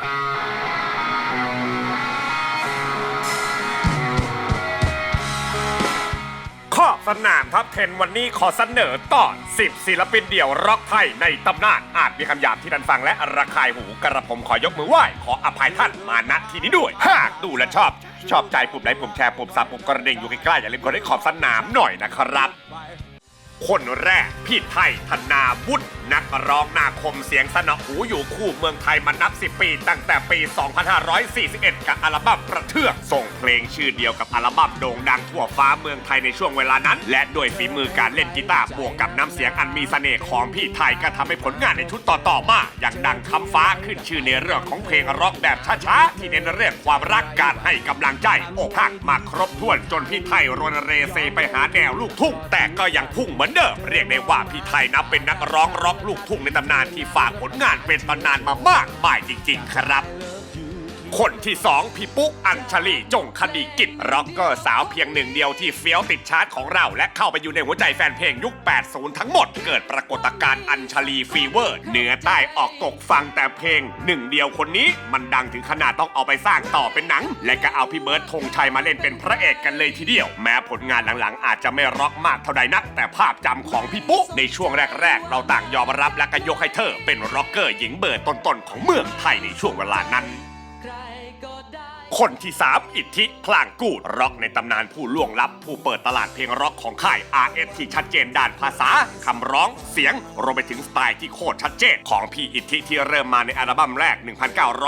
ข้อสนามทัพเทนวันนี้ขอเสนอตอน10 ศิลปินเดี่ยวร็อกไทยในตำนานอาจมีคำหยาบที่ท่านฟังและระคายหูกระผมขอยกมือไหว้ ขออภัยท่านมาณที่นี้ด้วย หากดูและชอบ ชอบใจปุ่มไลค์ปุ่มแชร์ปุ่มซับปุ่มกระดิ่งอยู่ใกล้ๆอย่าลืมกดให้ขอบสนามหน่อยนะครับ คนแรกพี่ไทยธนาวุฒิ นักร้องนาคมเสียงสนอหูอยู่คู่เมืองไทยมานับ 10 ปี ตั้งแต่ปี 2541 กับอัลบั้มประเทืองส่งเพลงชื่อเดียวกับอัลบั้มโด่งดังทั่วฟ้าเมืองไทยในช่วงเวลานั้น และด้วยฝีมือการเล่นกีตาร์บวกกับน้ำเสียงอันมีเสน่ห์ของพี่ไทยก็ทำให้ผลงานในชุดต่อๆมาอย่างดังคำฟ้าขึ้นชื่อในเรื่องของเพลงร็อกแบบช้าๆที่เน้นเรื่องความรักการให้กำลังใจอกหักมาครบถ้วนจนพี่ไทยรนเรเซไปหาแนวลูกทุ่งแต่ก็ยังพุ่งเหมือนเดิมเรียกได้ว่าพี่ไทยนับเป็นนักร้องร็อกลูกทุ่งในตำนานที่ฝากผลงานเป็นตำนานมามากมายจริง ๆ ครับ คนที่สองพี่ปุ๊กอัญชลีจงคดีกิจร็อกเกอร์สาวเพียงหนึ่งเดียวที่เฟี้ยวติดชาร์ตของเรา และเข้าไปอยู่ในหัวใจแฟนเพลงยุค 80 ทั้งหมด เกิดปรากฏการณ์อัญชลีฟีเวอร์ เหนือใต้ออกตกฟังแต่เพลงหนึ่งเดียวคนนี้มันดังถึงขนาดต้องเอาไปสร้างต่อเป็นหนัง และก็เอาพี่เบิร์ดธงชัยมาเล่นเป็นพระเอกกันเลยทีเดียว แม้ผลงานหลังๆ อาจจะไม่ร็อกมากเท่าใดนัก แต่ภาพจำของพี่ปุ๊ในช่วงแรกๆ เราต่างยอมรับและก็ยกให้เธอ เป็นร็อกเกอร์หญิงเบอร์ต้นๆของเมืองไทยในช่วงเวลานั้น คนที่3อิทธิพลางกูดร็อกในตำนานผู้ล่วงลับ ผู้เปิดตลาดเพลงร็อกของค่าย RS ที่ชัดเจนด้านภาษา คำร้อง เสียง รวมไปถึงสไตล์ที่โคตรชัดเจน ของพี่อิทธิที่เริ่มมาในอัลบั้มแรก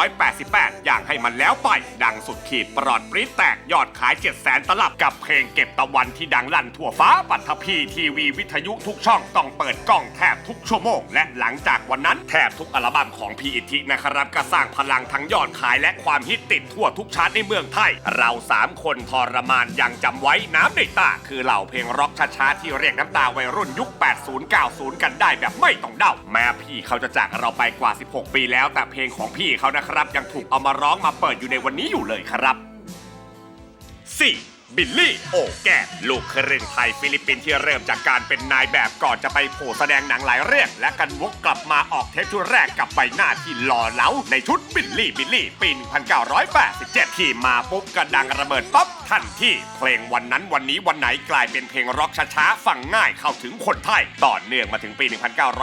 1988 อย่างให้มันแล้วไป ดังสุดขีดปลอดปรี๊ดแตกยอดขาย 7 0 0 0 0 0ตลับกับเพลงเก็บตะวันที่ดังลั่นทั่วฟ้าปัทภีทีวีวิทยุทุกช่องต้องเปิดกล้องแทบทุกชั่วโมงและหลังจากวันนั้นแทบทุกอัลบั้มของพี่อิทธินะครับก็สร้างพลังทั้งยอดขายและความฮิตติดทั่วทุกชาร์ตในเมืองไทย เราสามคนทรมานยังจำไว้น้ำในตา คือเหล่าเพลงร็อกช้าๆที่เรียกน้ำตาวัยรุ่นยุค 80 90 กันได้แบบไม่ต้องเดาแม้พี่เขาจะจากเราไปกว่า 16 ปีแล้ว แต่เพลงของพี่เขานะครับ ยังถูกเอามาร้องมาเปิดอยู่ในวันนี้อยู่เลยครับ 4. บิลลี่โอแกนลูกครึ่งไทยฟิลิปปินส์ที่เริ่มจากการเป็นนายแบบก่อนจะไปโผแสดงหนังหลายเรื่อง และกันวกกลับมาออกเทปชุดแรกกับใบหน้าที่หล่อเหลาในชุดบิลลี่บิลลี่ปี 1987 ที่มาปุ๊บก็ดังระเบิดปั๊บ ทันที่เพลงวันนั้นวันนี้วันไหนกลายเป็นเพลงร็อกช้าๆฟังง่ายเข้าถึงคนไทยต่อเนื่องมาถึงปี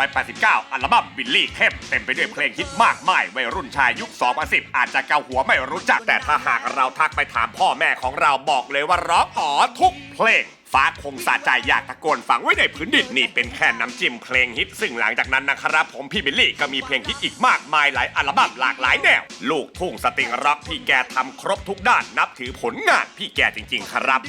1989 อัลบั้มบิลลี่เข้มเต็มไปด้วยเพลงฮิตมากมายวัยรุ่นชายยุค 2010 อาจจะเกาหัวไม่รู้จัก แต่ถ้าหากเราทักไปถามพ่อแม่ของเราบอกเลยว่าร้องอ๋อทุกเพลง ฟ้าคงสะใจอยากตะโกนฝังไว้ในพื้นดินนี่เป็นแค่น้ำจิ้มเพลงฮิต ซึ่งหลังจากนั้นนะครับผมพี่บิลลี่ก็มีเพลงฮิตอีกมากมายหลายอัลบั้มหลากหลายแนว ลูกทุ่งสตริงร็อกพี่แกทำครบทุกด้านนับถือผลงานพี่แกจริง ๆ ครับ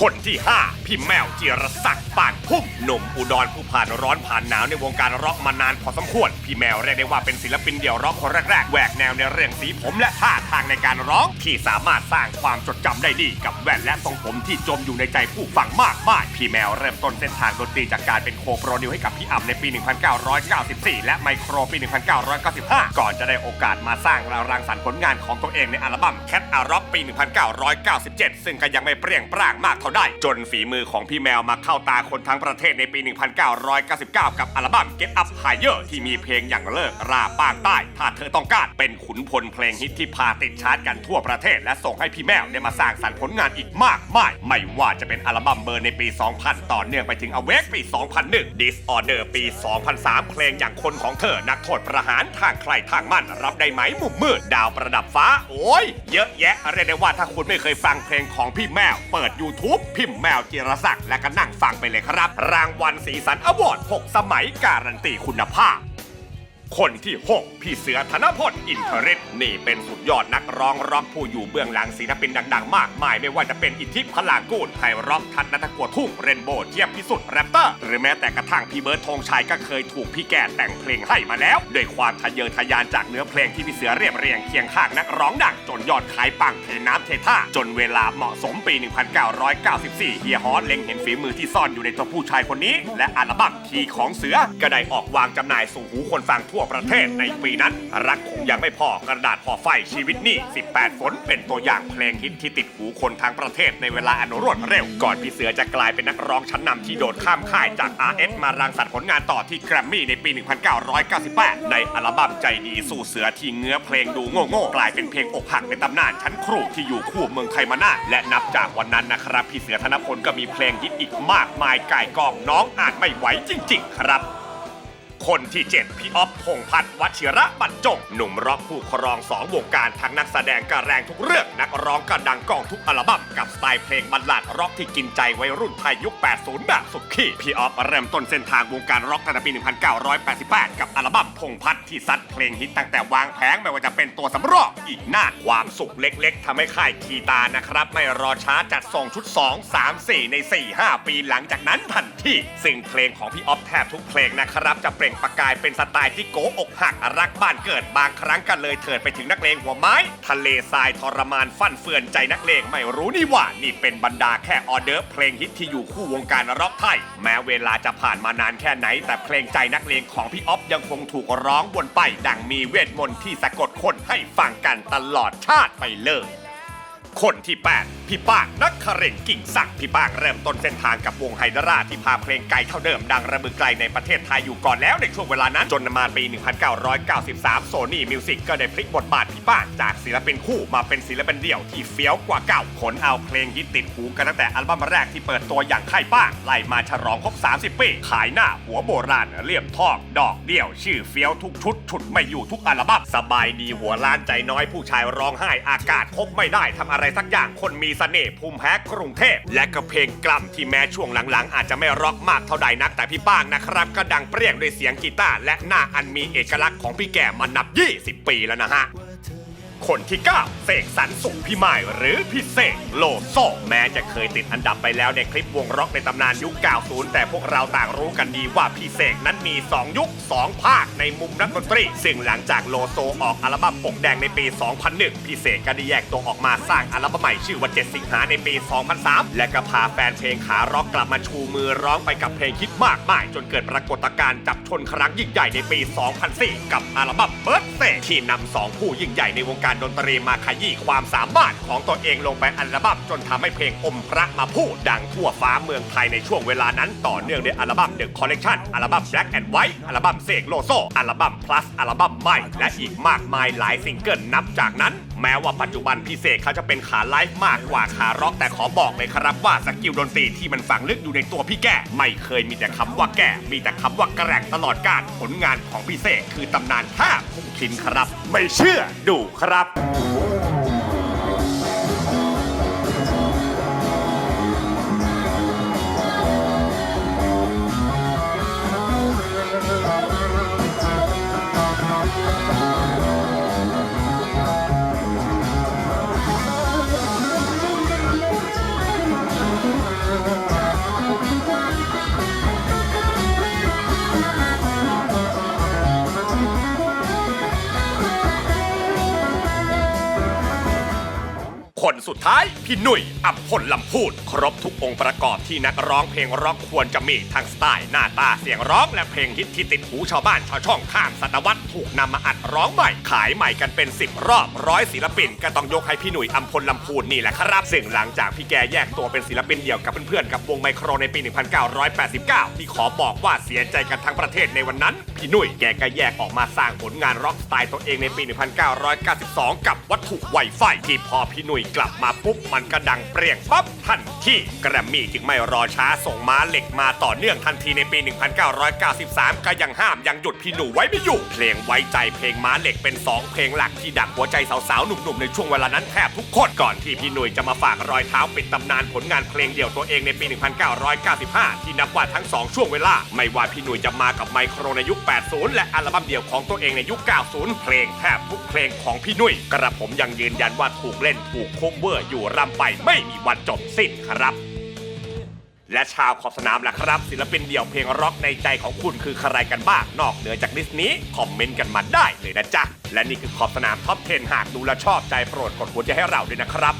คนที่5พี่แมวจิรศักดิ์ปานพุ่มหนุ่มอุดรผู้ผ่านร้อนผ่านหนาวในวงการร็อกมานานพอสมควร พี่แมวเรียกได้ว่าเป็นศิลปินเดี่ยวร็อกคนแรกๆแหวกแนวในเรื่องสีผมและท่าทางในการร้องที่สามารถสร้างความจดจำได้ดีกับแว่นและทรงผมที่จมอยู่ในใจผู้ฟังมากมายพี่แมวเริ่มต้นเส้นทางดนตรีจากการเป็นโคโปรดิวให้กับพี่อ่ำในปี 1994 และไมโครปี 1995 ก่อนจะได้โอกาสมาสร้างและรังสรรค์ผลงานของตัวเองในอัลบั้ม Cat a Rock ปี 1997 ซึ่งก็ยังไม่เปรี้ยงปร้างมากเท่าได้ จนฝีมือของพี่แมวมาเข้าตาคนทั้งประเทศในปี 1999 กับอัลบั้ม Get Up Higher ที่มีเพลงอย่างเลิกราปางใต้ ถ้าเธอต้องการเป็นขุนพลเพลงฮิตที่พาติดชาร์ตกันทั่วประเทศ และส่งให้พี่แมวได้มาสร้างสรรค์ผลงานอีกมากมาย ไม่ว่าจะเป็นอัลบั้มเบอร์ในปี 2000 ต่อเนื่องไปถึง Awake ปี 2001 Disorder ปี 2003 เพลงอย่างคนของเธอนักโทษประหารทางใครทางมันรับได้ไหมมุมมืดดาวประดับฟ้า โอ้ยเยอะแยะเรียกได้ว่าถ้าคุณไม่เคยฟังเพลงของพี่แมวเปิด YouTube พิมพ์แมวจิรศักดิ์และก็นั่งฟังไปเลยครับ รางวัลสีสันอวอร์ด 6 สมัยการันตีคุณภาพ คนที่ 6 พี่เสือธนพลอินทริศนี่เป็นสุดยอดนักร้องร็อกผู้อยู่เบื้องหลังศิลปินดัง ๆ มากมาย ไม่ว่าจะเป็นอิทธิพลากูลไทยร็อกทัดนัทกัวทุ่งเรนโบว์เทียบพิสุทธิ์แรปเตอร์ หรือแม้แต่กระทั่งพี่เบิร์ดธงชัยก็เคยถูกพี่แก่แต่งเพลงให้มาแล้วด้วยความทะเยอทะยานจากเนื้อเพลงที่พี่เสือเรียบเรียงเคียงข้างนักร้องดังจนยอดขายปังเทน้ำเทท่าจนเวลาเหมาะสมปี 1994 เฮียฮอสเล็งเห็นฝีมือที่ซ่อนอยู่ในตัวผู้ชายคนนี้ และอัลบั้มทีของเสือก็ได้ออกวางจำหน่ายสู่หูคนฟังทั่วทั่วประเทศในปีนั้น รักคงยังไม่พอกระดาษพอไฟชีวิตนี่ 18 ฝน เป็นตัวอย่างเพลงฮิตที่ติดหูคนทั้งประเทศในเวลาอันรวดเร็ว ก่อนพี่เสือจะกลายเป็นนักร้องชั้นนำที่โดดข้ามค่ายจาก RS มารังสรรค์ผลงานต่อที่แกรมมี่ในปี 1998 ในอัลบั้มใจดีสู่เสือที่เงื้อเพลงดูโง่ๆกลายเป็นเพลงอกหักในตำนานชั้นครูที่อยู่คู่เมืองไทยมานานและนับจากวันนั้นนะครับพี่เสือธนพลก็มีเพลงฮิตอีกมากมายก่ายกองน้องอ่านไม่ไหวจริง ๆ ครับ คนที่ 7 พี่อ๊อฟพงษ์พัฒน์วชิระบรรจง หนุ่มร็อกผู้ครองสองวงการทั้งนักแสดงก็แรงทุกเรื่อง นักร้องก็ดังก้องทุกอัลบั้มกับสไตล์เพลงบัลลาดร็อกที่กินใจวัยรุ่นไทยยุค 80 แบบสุดขีดพี่อ๊อฟเริ่มต้นเส้นทางวงการร็อกตั้งแต่ปี 1988 กับอัลบั้มพงษ์พัฒน์ที่ซัดเพลงฮิตตั้งแต่วางแผงไม่ว่าจะเป็นตัวสำรองอีกหน้าความสุขเล็ก ๆทำให้ค่ายคีตานะครับไม่รอช้าจัดส่งชุด 2 3 4 ใน 4 5 ปีหลังจากนั้นทัน ทีซึ่งเพลงของพี่อ๊อฟแทบทุกเพลงนะครับ จะเปล่งประกายเป็นสไตล์ที่โกอกหักรักบ้านเกิดบางครั้งก็เลยเถิดไปถึงนักเลงหัวไม้ ทะเลทรายทรมานฟั่นเฟือนใจนักเลงไม่รู้นี่ว่า นี่เป็นบรรดาแค่ออเดิร์เพลงฮิตที่อยู่คู่วงการร็อกไทยแม้เวลาจะผ่านมานานแค่ไหน แต่เพลงใจนักเลงของพี่อ๊อฟยังคงถูกร้องวนไป ดังมีเวทมนต์ที่สะกดคนให้ฟังกันตลอดชาติไปเลย คนที่ 8พี่ป้างนักคเรงกิ่งศักดิ์พี่ป้างเริ่มต้นเส้นทางกับวงไฮดราที่พาเพลงไกลเท่าเดิมดังระบึกไกลในประเทศไทยอยู่ก่อนแล้วในช่วงเวลานั้นจนมาปี 1993 โซนี่มิวสิกก็ได้พลิกบทบาทพี่ป้างจากศิลปินคู่มาเป็นศิลปินเดี่ยวที่เฟี้ยวกว่าเก่าขนเอาเพลงฮิตติดหูกันตั้งแต่อัลบั้มแรกที่เปิดตัวอย่างค่ายป้างไล่มาฉลองครบ 30 ปีขายหน้าหัวโบราณเลี่ยมทองดอกเดี่ยวชื่อเฟี้ยวทุกชุดฉุดไม่อยู่ทุกอัลบั้มสบายดีหัวล้านใจน้อยผู้ชายร้องไห้อากาศคบไม่ได้ทำอะไรสักอย่างคนมีเสน่ห์ภูมิแพ้กรุงเทพ และก็เพลงกล่ำที่แม้ช่วงหลังๆ อาจจะไม่ร็อกมากเท่าใดนักแต่พี่ป้างนะครับ ก็ดังเปรี้ยงด้วยเสียงกีตาร์และหน้าอันมีเอกลักษณ์ของพี่แก่มานับ 20 ปีแล้วนะฮะ คนที่ 9 เสกสรรสุขพิมายหรือพี่เสกโลโซแม้จะเคยติดอันดับไปแล้วในคลิปวงร็อกในตำนานยุค 90 แต่พวกเราต่างรู้กันดีว่าพี่เสกนั้นมี 2 ยุค 2 ภาคในมุมนักดนตรี ซึ่งหลังจากโลโซออกอัลบั้มปกแดงในปี 2001 พี่เสกก็ได้แยกตัวออกมาสร้างอัลบั้มใหม่ชื่อว่า 7 สิงหาในปี 2003 และก็พาแฟนเพลงขาร็อกกลับมาชูมือร้องไปกับเพลงฮิตมากมายจนเกิดปรากฏการณ์จับชนครั้งยิ่งใหญ่ในปี 2004 กับอัลบั้มเบิร์ดเซที่นำสองผู้ยิ่งใหญ่ในวงการดนตรีมาขยี้ความสามารถของตัวเองลงไปอัลบั้มจนทำให้เพลงอมพระมาพูดดังทั่วฟ้าเมืองไทยในช่วงเวลานั้นต่อเนื่องด้วยอัลบั้ม The Collection อัลบั้ม Black and White อัลบั้มเสกโลโซอัลบั้ม Plus อัลบั้มใหม่และอีกมากมายหลายซิงเกิลนับจากนั้นแม้ว่าปัจจุบันพี่เสกเขาจะเป็นขาไลฟ์มากกว่าขาร็อกแต่ขอบอกเลยครับว่าสกิลดนตรีที่มันฝังลึกอยู่ในตัวพี่แก่ไม่เคยมีแต่คำว่าแก่ มีแต่คำว่าแกร่งตลอดกาลผลงานของพี่เสกคือตำนานท่าพุ่งทินครับ ไม่เชื่อดูครับ คนสุดท้าย พี่หนุ่ยอับพลลำพูด ครบทุกองค์ประกอบที่นักร้องเพลงร็อกควรจะมีทั้งสไตล์หน้าตาเสียงร้องและเพลงฮิตที่ติดหูชาวบ้านชาวช่องข้ามศตวรรษถูกนำมาอัดร้องใหม่ ขายใหม่กันเป็น 10 รอบร้อยศิลปิน ก็ต้องยกให้พี่หนุ่ยอัมพลลำพูนนี่แหละครับซึ่งหลังจากพี่แกแยกตัวเป็นศิลปินเดี่ยวกับเพื่อนๆกับวงไมโครในปี 1989 ที่ขอบอกว่าเสียใจกันทั้งประเทศในวันนั้น พี่หนุ่ยแกก็แยกออกมาสร้างผลงานร็อกสไตล์ตัวเองในปี 1992 กับวัตถุไวไฟที่พอพี่หนุ่ยกลับมาปุ๊บมันก็ดังเปรี้ยงปั๊บทันทีแกรมมี่จึงไม่รอช้าส่งม้าเหล็กมาต่อเนื่องทันทีในปี 1993 ก็ยังห้ามยังหยุดพี่หนูไว้ไม่อยู่ เพลงไว้ใจเพลงม้าเหล็กเป็น 2 เพลงหลักที่ดักหัวใจสาวๆ หนุ่มๆ ในช่วงเวลานั้นแทบทุกคนก่อนที่พี่หนุ่ยจะมาฝากรอยเท้าปิดตำนานผลงานเพลงเดี่ยวตัวเองในปี 1995 ที่นับว่าทั้ง 2 ช่วงเวลา ไม่ว่าพี่หนุ่ยจะมากับไมโครในยุค 80 และอัลบั้มเดี่ยวของตัวเองในยุค 90 เพลงแทบทุกเพลงของพี่หนุ่ยกระผมยังยืนยันว่าถูกเล่นถูกคุมเวอร์อยู่รำไปไม่มีวันจบสิ้นครับ และชาวขอบสนามล่ะครับ ศิลปินเดี่ยวเพลงร็อกในใจของคุณคือใครกันบ้างนอกเหนือจากลิสต์นี้ คอมเมนต์กันมาได้เลยนะจ๊ะ และนี่คือขอบสนามท็อป 10 หากดูและชอบใจโปรดกดหัวใจให้เราด้วยนะครับ